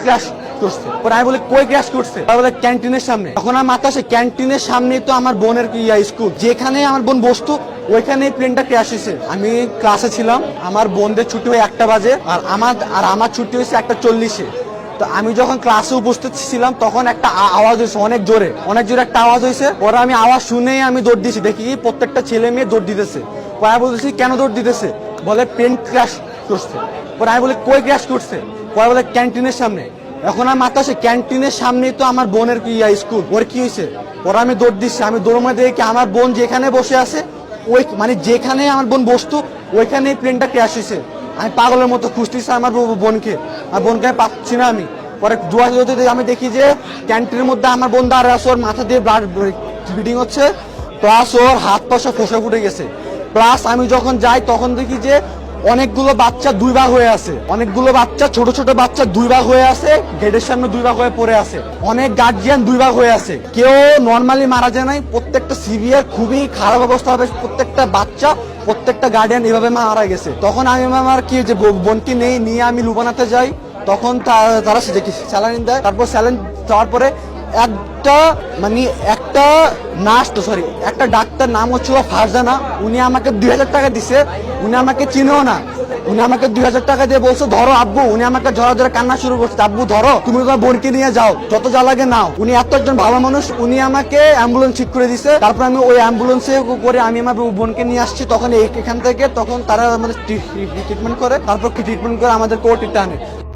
Crash করছে। পরে আমি বলি, কই ক্র্যাশ করছে? বলে ক্যান্টিনের সামনে। তখন আমার মাথা আসে ক্যান্টিনের সামনেই তো আমার বোনের ইয়া স্কুল যেখানে আমার বোন বসতো, ওইখানেই প্লেনটা ক্র্যাশ হয়েছে। আমি ক্লাসে ছিলাম, আমার বোনদের ছুটি হয় একটা বাজে, আর আমার আর আমার ছুটি হয়েছে একটা চল্লিশে। তো আমি যখন ক্লাসে উপস্থিত ছিলাম, তখন একটা আওয়াজ হয়েছে, অনেক জোরে। অনেক জোরে একটা আওয়াজ হয়েছে। পরে আমি আওয়াজ শুনেই আমি দৌড় দিয়েছি। দেখি, প্রত্যেকটা ছেলে মেয়ে দৌড় দিতেছে। পরে বলতেছি, কেন দৌড় দিতেছে? বলে প্লেন ক্র্যাশ করছে। পরে আমি বলি, কই ক্র্যাশ করছে? পরে বলে, ক্যান্টিনের সামনে। এখন আমার মাথা আসে, ক্যান্টিনের সামনেই তো আমার বোনের কি স্কুল? ওর কি হয়েছে? পরে আমি দৌড় দিচ্ছি, আমি দৌড় মারে দেখি আমার বোন যেখানে বসে আছে, ওই মানে যেখানে আমার বোন বসতো ওইখানে প্লেনটা ক্র্যাশ হয়েছে। আমি পাগলের মতো খুঁজতেছি আমার বোনকে। আর বোনকে আমি পাচ্ছি না আমি। পরে জোয়া জোয়াতে আমি দেখি যে ক্যান্টিনের মধ্যে আমার বোন দাঁড়ায় আছে, ওর মাথা দিয়ে ব্লাড ব্লিডিং হচ্ছে প্লাস ওর হাত পা সব ফসা ফুটে গেছে। প্লাস আমি যখন যাই, তখন দেখি যে অনেকগুলো বাচ্চা দুই ভাগ হয়ে আছে। অনেকগুলো বাচ্চা, ছোট ছোট বাচ্চা দুই ভাগ হয়ে আছে, গেটের সামনে দুই ভাগ হয়ে পড়ে আছে। অনেক গার্জিয়ান দুই ভাগ হয়ে আছে। কেউ নর্মালি মারা যায় নাই, প্রত্যেকটা সিভিয়ার খুবই খারাপ অবস্থা হবে, প্রত্যেকটা বাচ্চা, প্রত্যেকটা গার্ডিয়ান এভাবে মারা গেছে। তখন আমি আমার কি যে ব- বোনকে নেই, নিয়ে আমি লুবানাতে যাই, তখন তারা সে দেখি স্যালাইন দেয়। তারপর স্যালাইন দেওয়ার পরে একটা মানে একটা নার্স তো সরি একটা ডাক্তার নাম হচ্ছিল ফারজানা। উনি আমাকে দুই হাজার টাকা দিছে। উনি আমাকে চিনেও না। উনি আমাকে দুই হাজার টাকা দিয়ে বলছে, ধরো আব্বু। উনি আমাকে ঝরা ধরে কান্না শুরু করছে, আব্বু, ধরো, তুমি তোমার বোনকে নিয়ে যাও। যত যা লাগে নাও। উনি এত একজন ভালো মানুষ, উনি আমাকে অ্যাম্বুলেন্স ঠিক করে দিছে। তারপর আমি ওই অ্যাম্বুলেন্সে করে আমি আমার বোনকে নিয়ে আসছি। তখন এখান থেকে তখন তারা আমাদের ট্রিটমেন্ট করে। তারপর ট্রিটমেন্ট করে আমাদের কোর্টে টানে